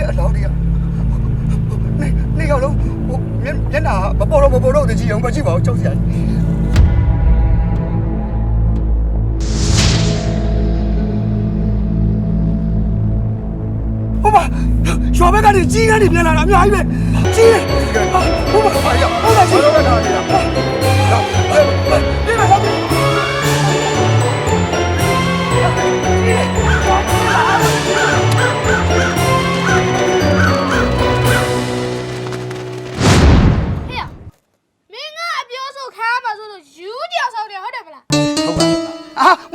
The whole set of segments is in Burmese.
တဲ့အလောင်းတွေကနေနေရောက်လုံးဟိုမျက်မျက်နှာမပေါ်တော့မပေါ်တော့တကြီးအောင်မကြည့်ပါဘူးကြောက်စရာဟိုပါရွာဘက်ကနေကြီးကနေပြန်လာတာအများကြီးပဲကြီးတယ်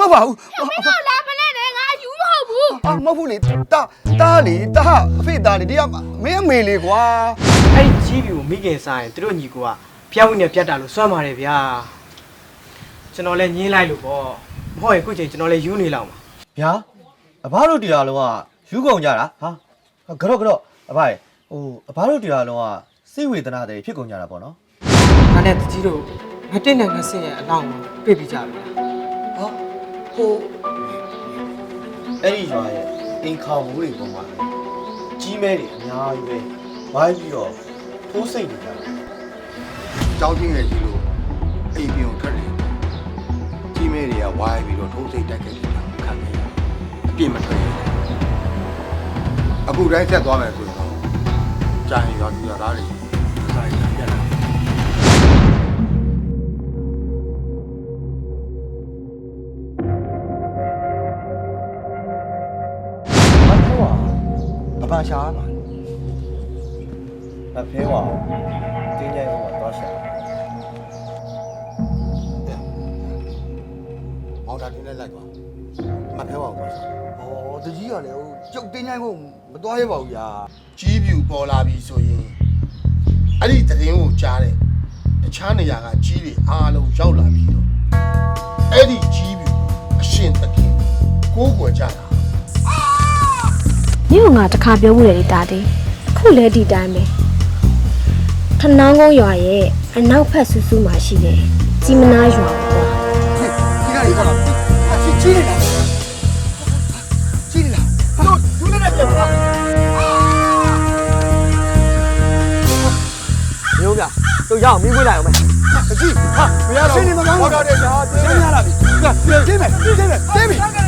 ဟုတ်ပါဘူးမင်းကလာမနဲ့နဲ့ငါယူမဟုတ်ဘူးအာမဟုတ်ဘူးလေတာတာလေတာအဖေတာလေတရားမင်းအမေလေကွာအဲ့ဒီကြီးပြီကိုမိခင်စားရင်သူတို့ညီကိုကဖျောက်ဝင်နဲ့ပြတ်တာလို့စွမ်းပါတယ်ဗျာကျွန်တော်လည်းညင်းလိုက်လို့ပေါ့မဟုတ်ရင်ခုချိန်ကျွန်တော်လည်းယူနေလောက်မှာဗျာအဘတို့တရားလုံးကယူကုန်ကြတာဟာကတော့ကတော့အဘရေဟိုအဘတို့တရားလုံးကစိတ်ဝေဒနာတွေဖြစ်ကုန်ကြတာပေါ့နော်ငါနဲ့တကြီးတို့ငါတက်နဲ့ငါဆင်းရဲ့အလောင်းကိုတွေ့ပြီးကြပြီလားဟော ဟိုအဲ့ဒီရွာရဲ့အင်ခေါင်မှုတွေပုံမှာကြီးမဲတွေအများကြီးပဲဝိုင်းပြီးတော့ထိုးစိတ်နေကြတာကြောင်းချင်းရဲ့ကြီးလို့အိမ်ပြုံထွက်တယ်ကြီးမဲတွေကဝိုင်းပြီးတော့ထုံးစိတ်တက်ခဲ့ကြတာခံနေရအပြစ်မထွက်ရအခုတိုင်းဆက်သွားမယ်ဆိုရင်တော့ကြာရင်ရောဒီသားတွေစာရည်ပြတ်လာ ကဘာရှာမှာအဖေကတင်းကြိုင်ကတော့ရှာမောင်တာတင်းနဲ့လိုက်သွားမဖဲပါဘူးကွာဟောတကြီးကလည်းဟိုကျုပ်တင်းချိုင်းဖို့မသွားရပါဘူးဗျာကြီးပြူပေါ်လာပြီဆိုရင်အဲ့ဒီသတင်းကိုကြားတယ်တခြားနေရာကကြီးတွေအားလုံးရောက်လာပြီတော့အဲ့ဒီကြီးပြူအရှင်တခင်ကိုးကွယ်ကြတာ မြို့ငါတခါပြောမှုတယ်ဒီတာတီခုလဲဒီတိုင်းပဲထနောင်းကုန်းရွာရဲ့အနောက်ဖက်ဆူဆူမှာရှိတယ်ကြီးမနာရွာပေါ့ဒီကနေ့ကတော့အချီချီနေတာချီနေတာတို့ဒူးနေတာပြန်ပါမျိုးဗျာတို့ရအောင်မင်းခွေးလိုက်အောင်မယ်အချီဟာမရတော့ရှင်းနေမကောင်းတော့တယ်ကြာရှင်းရလာပြီကပြေးမယ်ပြေးမယ်ပြေးပြီ